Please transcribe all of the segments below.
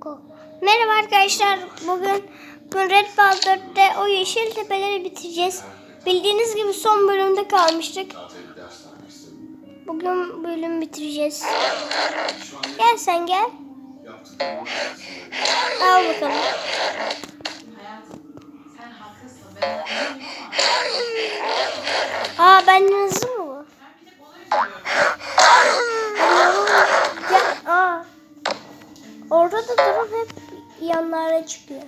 Koko. Merhaba arkadaşlar. Bugün Red Ball 4'te o yeşil tepeleri bitireceğiz. Bildiğiniz gibi son bölümde kalmıştık. Bugün bölüm bitireceğiz. Gel sen gel. Al bakalım. Ben Aa benden hızlı mı bu? ben. Ya, aa. Orada da durum hep yanlara çıkıyor.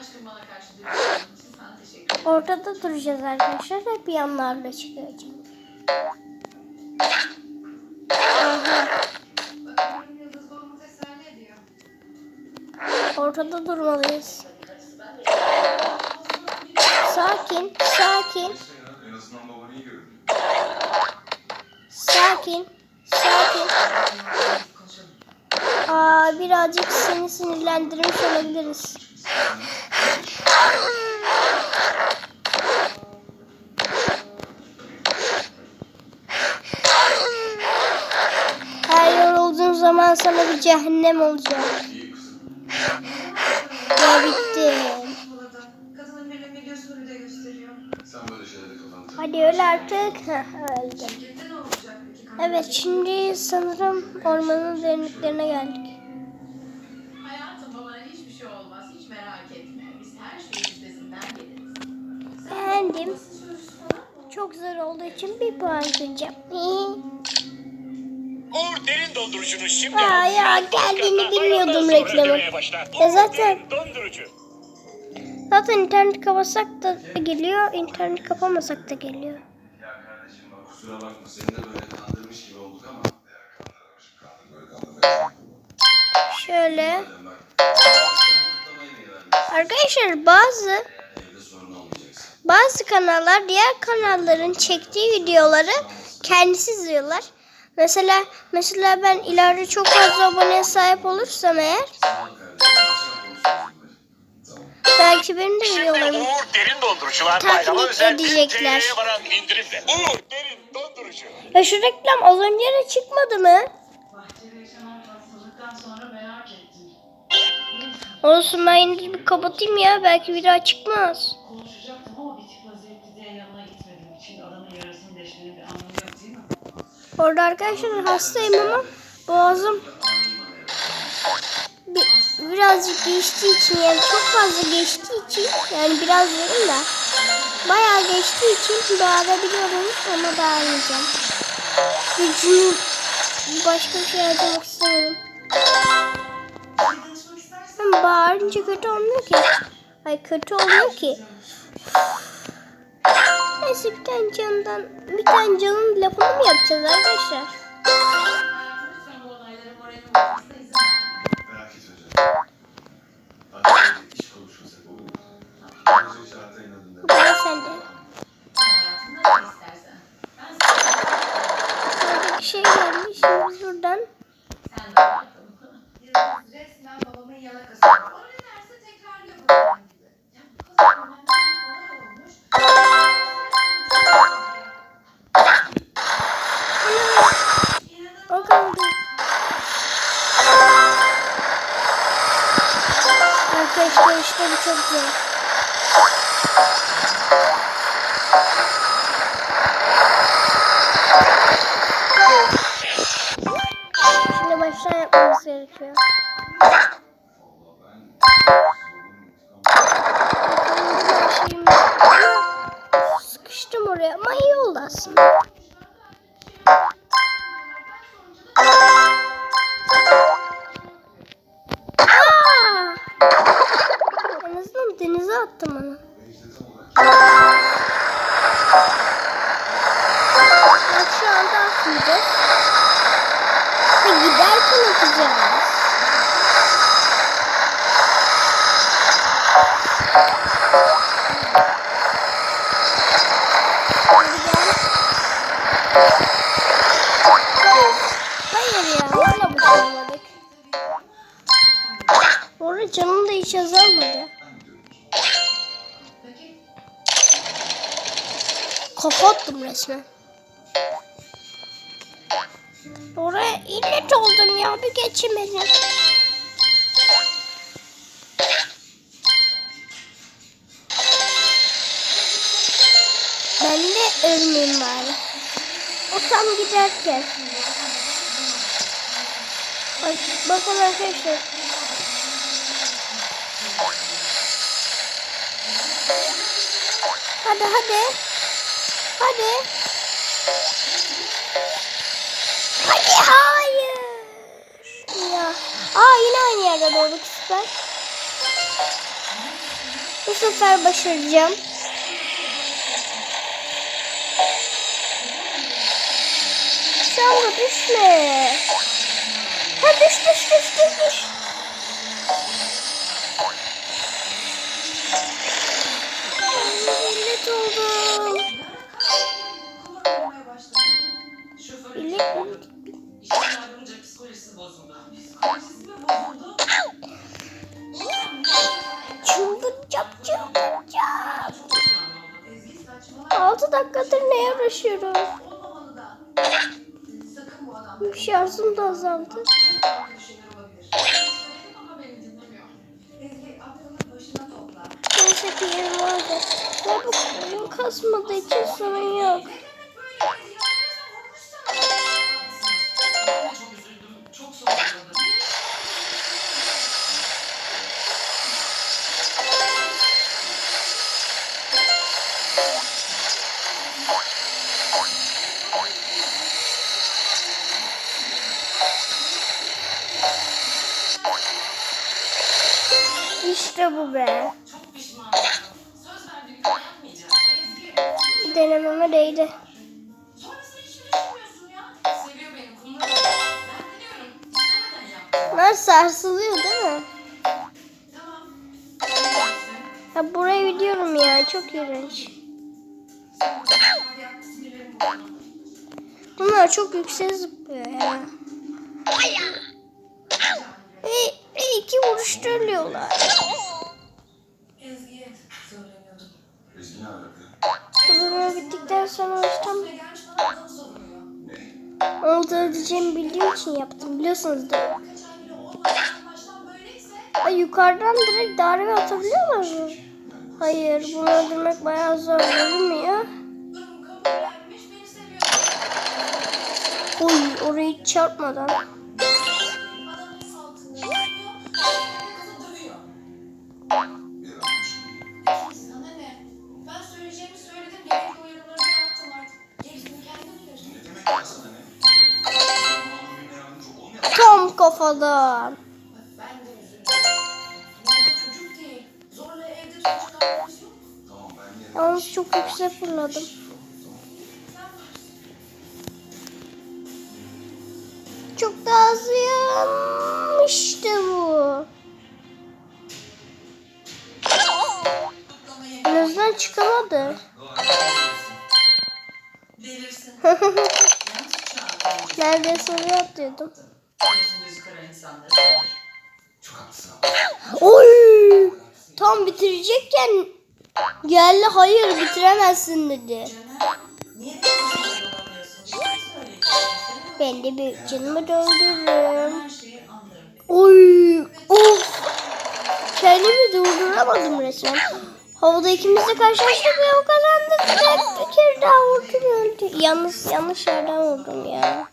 Aşkım bana karşı duyguların için sana teşekkür ederim. Orada da duracağız arkadaşlar. Hep yanlarla çıkıyor. Aha. Ortada durmalıyız. Sakin, sakin, En azından babanı iyi görünüyor. Sakin, sakin. Aa, birazcık seni sinirlendirmiş olabiliriz. Her yorulduğun zaman sana bir cehennem olacak. Ya bitti. Hadi öl artık. Öldüm. Şirkette ne olacak peki? Evet şimdi sanırım ormanın derinliklerine geldik. Hayatım babana hiçbir şey olmaz. Hiç merak etme. Biz her şeyin üstesinden geliriz. Beğendim. Çok zor olduğu için bir puan kıracağım. Uğur derin dondurucunun şimdi Aa, ya, geldiğini bilmiyordum reklamı. Ya zaten- dondurucu. Zaten internet kapatsak da geliyor, internet kapamasak da geliyor. Ya kardeşim bak kusura bakma seni de böyle Şöyle. Arkadaşlar bazı bazı kanallar diğer kanalların çektiği videoları kendisi izliyorlar. Mesela mesela ben ileride çok fazla aboneye sahip olursam eğer belki benim de Şimdi Uğur derin dondurucular Taklit bayrama özel. TL'ye varan indirimle. Uğur derin dondurucu. Ya şu reklam az önce de çıkmadı mı? Olsun ben bir kapatayım ya. Belki bir daha çıkmaz. Konuşacaktım ama bitik vaziyette diye yanına gitmediğim için adamın yarasını deşmenin bir anlamı yok değil mi? Orada arkadaşlar hastayım ama boğazım birazcık geçtiği için yani çok fazla geçtiği için yani biraz diyorum da bayağı geçtiği için bağırabiliyorum ama bağırmayacağım. Gücümü başka bir şey harcamak istemiyorum. Ama bağırınca kötü olmuyor ki. Ay kötü oluyor ki. Neyse bir tane candan bir tane canın lafını mı yapacağız arkadaşlar? Bu kadar önemli bir olay olmuş. o kaldı. Arkadaşlar işte bu çok zor. Şimdi baştan yapmamız gerekiyor. Attım resmen. Oraya illet oldum ya bir geçemedim. Ben de ölmeyeyim bari. O tam giderken. Bak, bakın arkadaşlar. Hadi hadi. Hadi. Hadi hayır. Ya. Aa yine aynı yerde doğduk süper. Bu sefer başaracağım. Şu anda düşme. Ha düş düş düş düş düş. Millet. Ezgi aklını başına topla. Neyse ki yerim vardı. Ve bu kasmadığı için sorun yok. Ya burayı biliyorum ya. Çok iğrenç. Bunlar çok yüksek zıplıyor ya. Ve, ve iki alaka? Kızımı bittikten sonra tam Üstüne gelmiş bana adamı soruyor. Ne? onu da edeceğimi bildiğim için yaptım. Biliyorsunuz? Kaç ay yukarıdan direkt darbe atabiliyorlar mı? Hayır, bunu öldürmek bayağı zor değil mi ya? Oy, orayı çarpmadan. Adamın saltını çok yüksek fırladım. Çok daha hızlıyım. İşte bu. Kutlamayı En azından çıkamadı. Neredeyse haklısın abi. Oy! Tam bitirecekken geldi hayır bitiremezsin dedi. Ben de bir canımı anlarım. Oy! Of! Kendimi durduramadım resmen. Havada ikimiz de karşılaştık ve o kazandık. Ve bir kere daha vurdum öldü. Yanlış, yanlış yerden vurdum ya.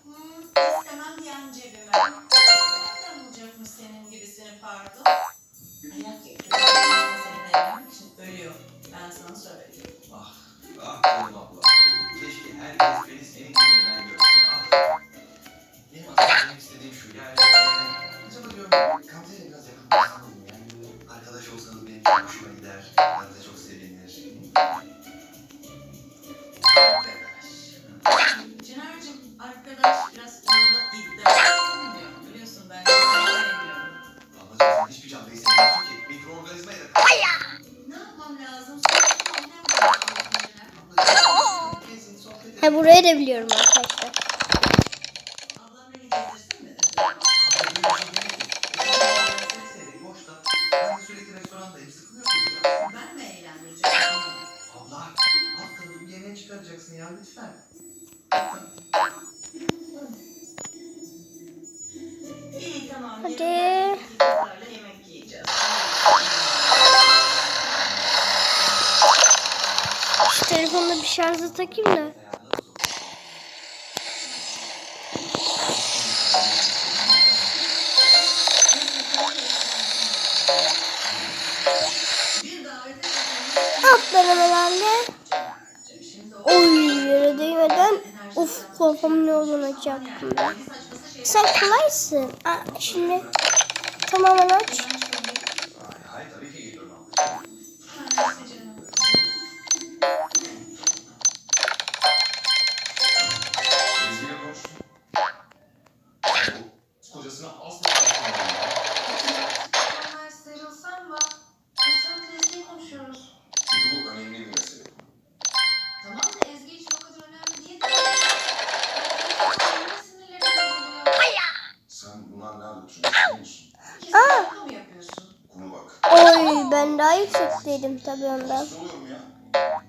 Ben sana söyleyeyim. Ah, ah oğlum abla. Keşke herkes yapıyorsun ya lütfen. Hadi. Telefonda bir şarja takayım da. Uf kafam ne olduğunu çaktım ben. Sen kolaysın. Aa, şimdi tamamen aç. Yüksekteydim tabii ondan.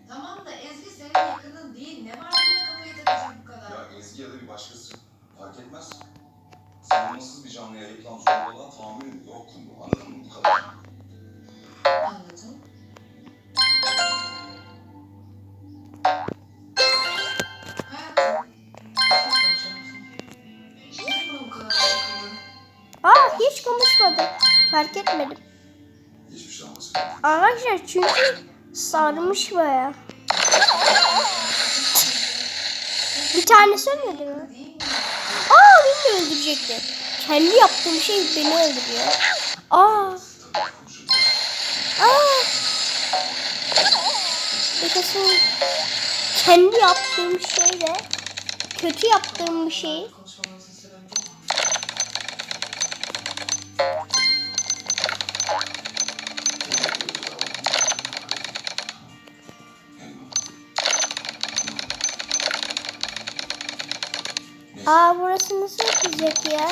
Tamam da Ezgi senin yakının değil. Ne var buna kafayı takacak bu kadar? Ya Ezgi ya da bir başkası. Fark etmez. Savunmasız bir canlıya yapılan zorbalığa tahammül yok konu. Anladın mı? Bu kadar. Anladım. Bu? Aa hiç konuşmadı. Fark etmedim. Şey. Arkadaşlar çünkü sarmış baya. Bir tane söylemedi mi? Aa beni de öldürecekti. Kendi yaptığım şey beni öldürüyor. Aa. Aa. Yaşasın. Kendi yaptığım şeyle kötü yaptığım bir şeyi Aa burası nasıl yapılacak ya?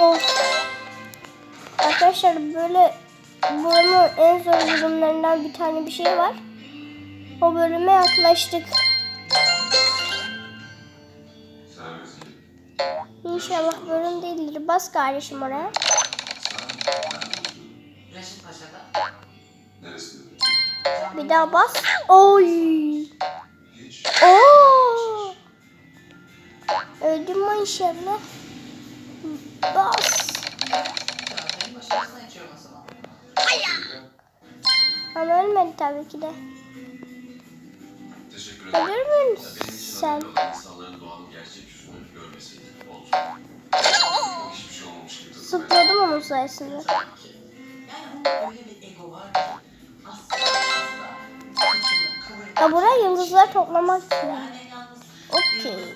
Of. Arkadaşlar böyle buranın en zor bölümlerinden bir tane bir şey var. O bölüme yaklaştık. İnşallah bölüm değildir. Bas kardeşim oraya. Bir daha bas. Oy. Oo. Öldüm mü inşallah? Bas. Ama ölmedi tabii ki de. Teşekkür ederim. Ölür için sen? şey olmamış gibi takılmaya. Zıpladım onun sayesinde. Yani öyle bir ego var ki kabul Ya buraya yıldızlar toplamak için. Okey.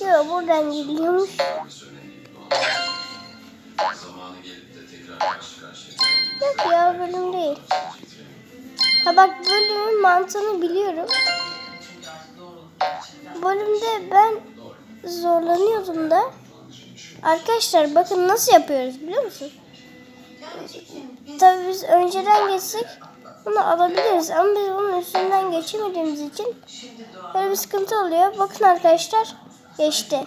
Yo buradan gidiyormuş. Yok ya bölüm değil. Ha bak bölümün mantığını biliyorum. Bölümde ben zorlanıyordum da. Arkadaşlar bakın nasıl yapıyoruz biliyor musun? Tabii biz önceden geçsek bunu alabiliriz ama biz bunun üstünden geçemediğimiz için böyle bir sıkıntı oluyor. Bakın arkadaşlar geçti.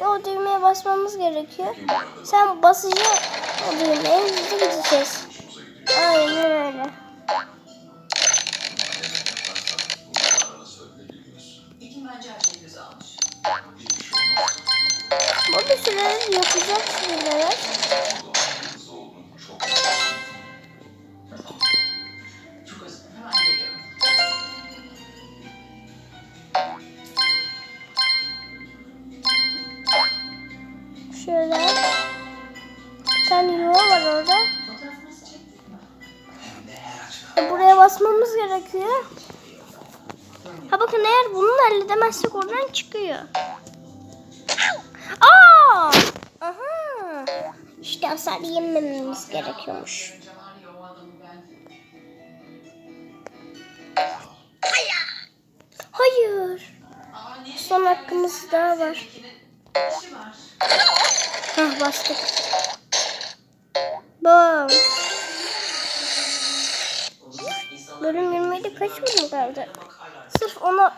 O düğmeye basmamız gerekiyor. Sen basınca o düğmeye hızlı gideceğiz. Aynen öyle. Neden yaparsan bunu arana söyleyebiliyorsun. Gerekiyor. Ha bakın eğer bunu halledemezsek oradan çıkıyor. Aa! Aha! İşte hasar yemememiz gerekiyormuş. Hayır. Son hakkımız daha var. Hah bastık. Bam. Bölüm 27 kaç bölüm kaldı? Sırf ona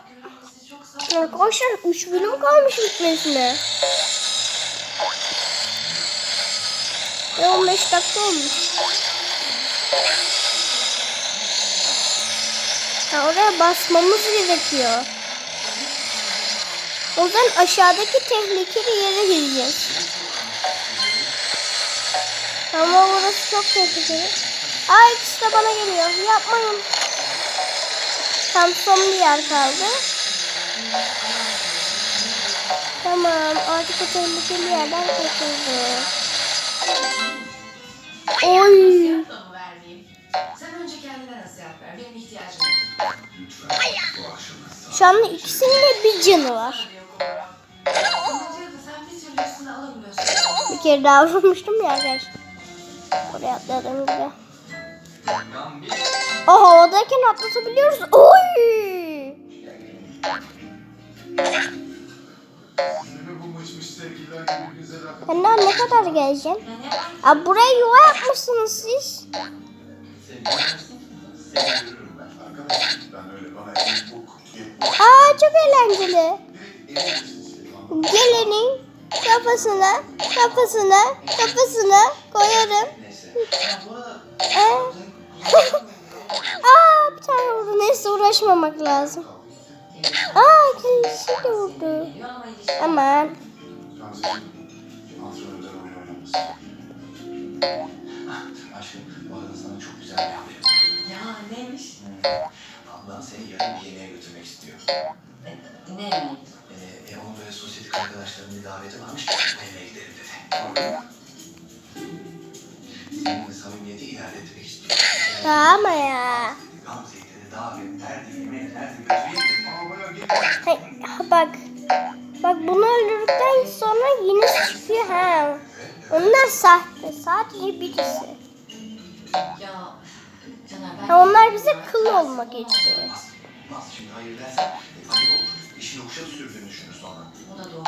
arkadaşlar 3 bölüm kalmış bitmesine. Ve 15 dakika olmuş. Ha, oraya basmamız gerekiyor. O yüzden aşağıdaki tehlikeli yere gireceğiz. Ama orası çok tehlikeli. Ay ikisi de bana geliyor. Yapmayın. Tam son bir yer kaldı. Tamam artık o tehlikeli yerden kurtulduk. Oy. Şu anda ikisinin de bir canı var. Bir kere daha vurmuştum ya arkadaşlar. Oraya atladım gibi. Gambi. O havadayken atlatabiliyoruz. Oy! Benden ne kadar geleceğim? Aa, buraya yuva yapmışsınız siz. Aa çok eğlenceli. Gelenin kafasına, kafasına, kafasına koyarım. Ee? Aa bir tane vurdu. Neyse uğraşmamak lazım. Aa ikincisi de vurdu. Aman. Aşkım, bu arada sana çok güzel var. Ya neymiş? Ablan seni yarın bir yemeğe götürmek istiyor. E, Ne yemeği? Ee, e, onun böyle sosyetik arkadaşlarının bir daveti varmış. Bu yemeğe gidelim dedi. Seninle samimiyeti ilerletmek istiyor. Ama ya. Hey, bak. Bak bunu öldürdükten sonra yine çıkıyor ha. Onlar sahte. Sadece birisi. Ha, onlar bize kıl olmak istiyor. Olmaz. Olmaz. Şimdi hayır dersen ayıp olur. İşin okşa sürdüğünü düşünür sonra. O da doğru.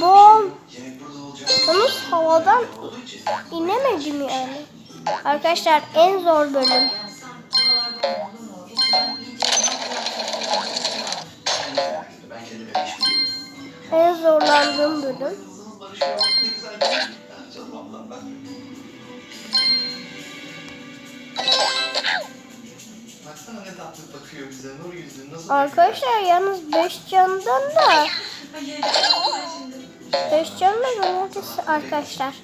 Bom. Yalnız havadan inemedim yani. Arkadaşlar en zor bölüm. En zorlandığım bölüm. Arkadaşlar yalnız 5 candan da Hayır, ben şimdi. 5 candan önemlisi arkadaşlar.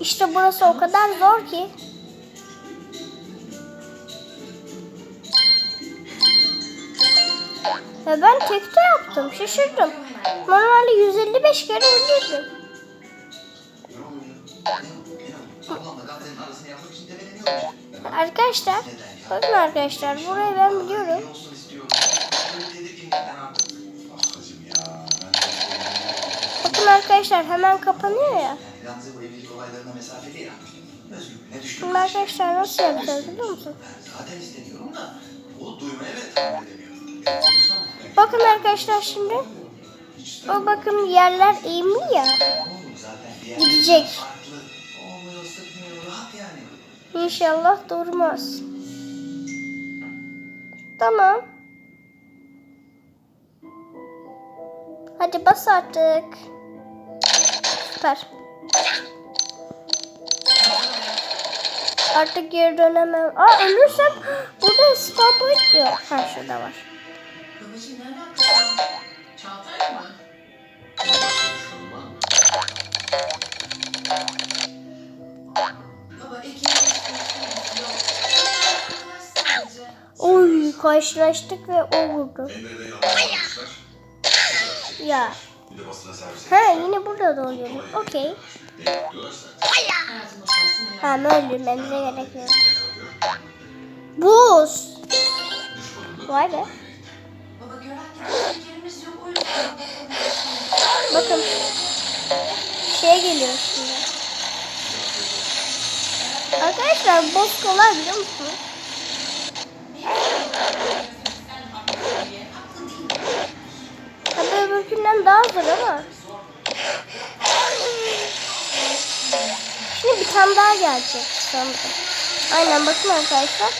İşte burası o kadar zor ki. Ve ben tekte yaptım. Şaşırdım. Normalde 155 kere öldürdüm. Arkadaşlar bakın arkadaşlar burayı ben biliyorum. Bakın arkadaşlar hemen kapanıyor ya. Gamze bu evlilik olaylarına mesafeli ya. Özgürlüğüne düşkün. Şimdi arkadaşlar nasıl yapacağız biliyor musun? Ben zaten istemiyorum da o duymaya bile tahammül edemiyor. Bakın arkadaşlar şimdi. O bakın yerler eğimli ya. Gidecek. İnşallah durmaz. Tamam. Hadi bas artık. Süper. Artık geri dönemem. Aa ölürsem burada point diyor. Ha şurada var. Oy karşılaştık ve o vurdu. Ya. Ha yine burada da oluyor. Okey. Tamam öldürmemize gerek yok. Buz. Vay be. Bakın. Şey geliyor şimdi. Arkadaşlar boss kolay biliyor musunuz? Tane daha gelecek sanırım. Aynen bakın arkadaşlar.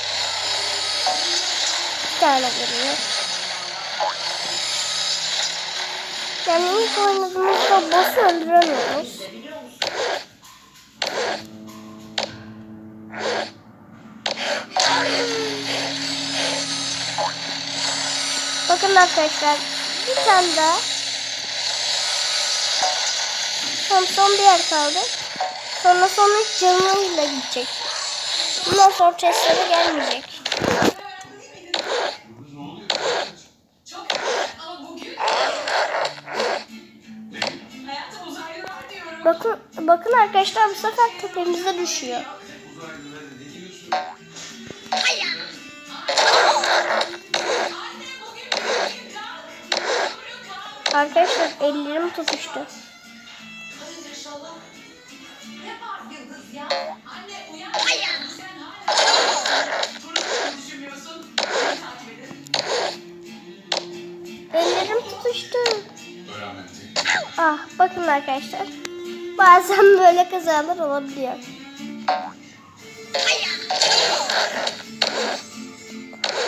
Bir tane geliyor. Yani ilk oynadığımızda boss'u öldüremiyoruz. Bakın arkadaşlar bir tane daha. Tam son bir yer kaldı. Sonra sonuç canıyla gidecek. Bundan sonra testlere gelmeyecek. Bakın bakın arkadaşlar bu sefer tepemize düşüyor. Arkadaşlar ellerim tutuştu. Arkadaşlar. Bazen böyle kazalar olabiliyor.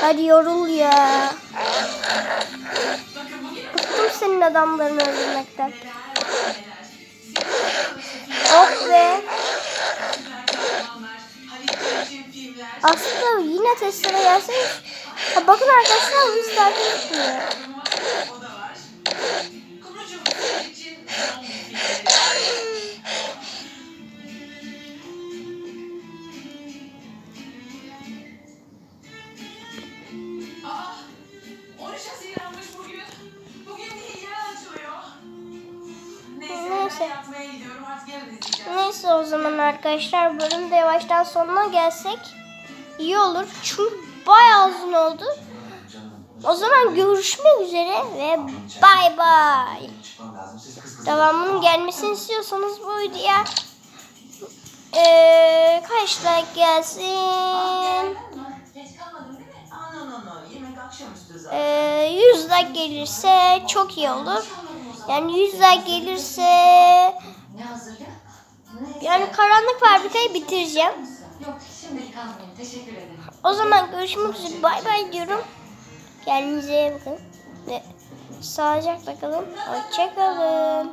Hadi yorul ya. Bıktım senin adamlarını öldürmekten. Oh be. Aslında yine testlere gelseymiş. Ha, bakın arkadaşlar takip etmiyor. Zaman arkadaşlar bölüm de yavaştan sonuna gelsek iyi olur. Çünkü bayağı uzun oldu. O zaman görüşmek üzere ve bay bay. Devamının gelmesini istiyorsanız bu videoya eee kaç like gelsin? Eee 100 like gelirse çok iyi olur. Yani 100 like gelirse yani karanlık fabrikayı bitireceğim. Yok şimdilik almayayım. Teşekkür ederim. O zaman görüşmek üzere bay bay diyorum. Kendinize iyi bakın. Ve sağlıcakla kalın. Hoşçakalın.